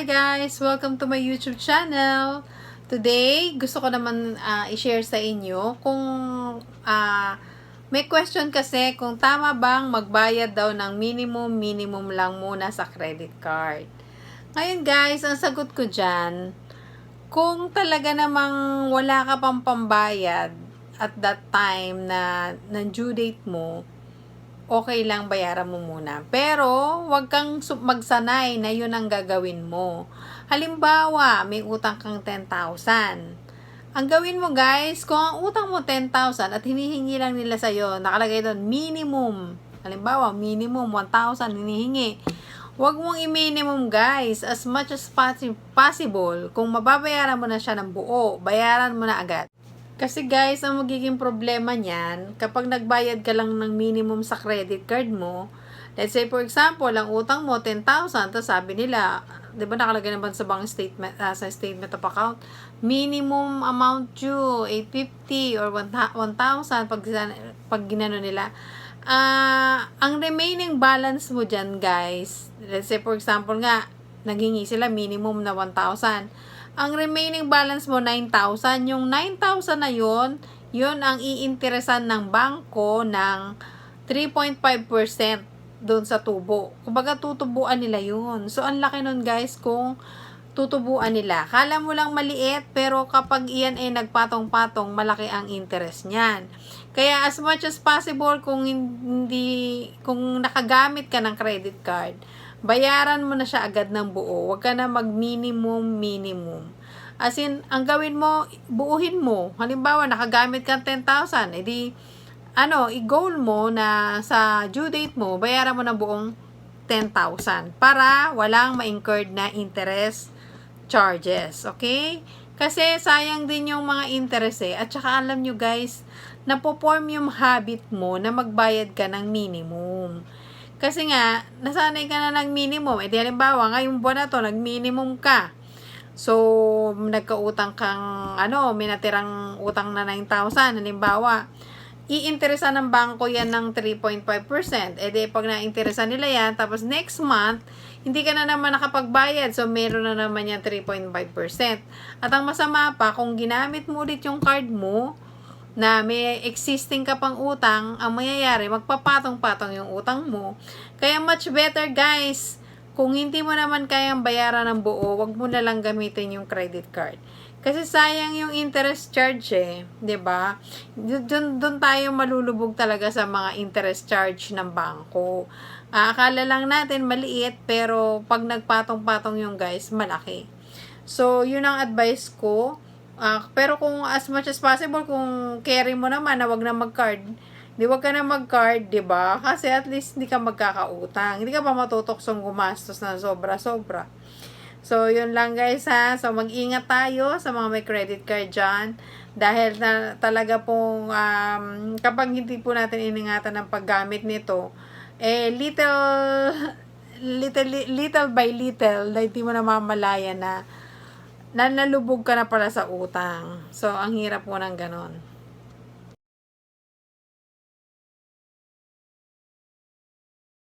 guys! Welcome to my YouTube channel. Today, gusto ko naman ah, i-share sa inyo kung ah, may question kasi kung tama bang magbayad daw ng minimum minimum lang muna sa credit card. Ngayon guys, ang sagot ko dyan, kung talaga namang wala ka pang pambayad at that time na ng due date mo, okay lang bayaran mo muna. Pero, wag kang magsanay na yun ang gagawin mo. Halimbawa, may utang kang 10,000. Ang gawin mo guys, kung ang utang mo 10,000 at hinihingi lang nila sa'yo, nakalagay doon, minimum. Halimbawa, minimum 1,000 hinihingi. Huwag mong i-minimum guys, as much as possi- possible. Kung mababayaran mo na siya ng buo, bayaran mo na agad. Kasi guys, ang magiging problema niyan, kapag nagbayad ka lang ng minimum sa credit card mo, let's say for example, ang utang mo 10,000, tapos sabi nila, 'di ba nakalagay naman sa bank statement ah, sa statement of account, minimum amount due 850 or 1,000 pag pag ginano nila. Ah, ang remaining balance mo diyan, guys. Let's say for example nga, naghingi sila minimum na 1,000 ang remaining balance mo 9,000. Yung 9,000 na yun, yun ang iinteresan ng bangko ng 3.5% doon sa tubo. Kumbaga tutubuan nila yun. So, ang laki nun guys kung tutubuan nila. Kala mo lang maliit, pero kapag iyan ay nagpatong-patong, malaki ang interest niyan. Kaya as much as possible, kung hindi, kung nakagamit ka ng credit card, bayaran mo na siya agad ng buo. Huwag ka na mag-minimum, minimum. As in, ang gawin mo, buuhin mo. Halimbawa, nakagamit ka ng 10,000, edi, ano, i-goal mo na sa due date mo, bayaran mo ng buong 10,000 para walang ma-incurred na interest charges. Okay? Kasi sayang din yung mga interest eh. At saka alam nyo guys, napoform yung habit mo na magbayad ka ng minimum. Kasi nga, nasanay ka na ng minimum. E di halimbawa, ngayong buwan na to, nag-minimum ka. So, nagkautang kang, ano, may natirang utang na 9,000. Halimbawa, iinteresan ng bangko yan ng 3.5%. E di, pag na-interesan nila yan, tapos next month, hindi ka na naman nakapagbayad. So, meron na naman yan 3.5%. At ang masama pa, kung ginamit mo ulit yung card mo, na may existing ka pang utang, ang mangyayari, magpapatong-patong yung utang mo. Kaya much better guys, kung hindi mo naman kayang bayaran ng buo, wag mo na lang gamitin yung credit card. Kasi sayang yung interest charge eh, 'di ba? Doon doon tayo malulubog talaga sa mga interest charge ng bangko. Ah, akala lang natin maliit pero pag nagpatong-patong yung guys, malaki. So, yun ang advice ko. Ah, pero kung as much as possible, kung carry mo naman na wag na mag-card, di wag ka na mag-card, di ba? Kasi at least hindi ka magkakautang. Hindi ka pa matutoksong gumastos na sobra-sobra. So, yun lang guys ha. So, mag-ingat tayo sa mga may credit card dyan. Dahil na, talaga pong um, kapag hindi po natin iningatan ng paggamit nito, eh, little, little, little by little, na hindi mo namamalaya na na nalubog ka na pala sa utang. So, ang hirap po ng ganon.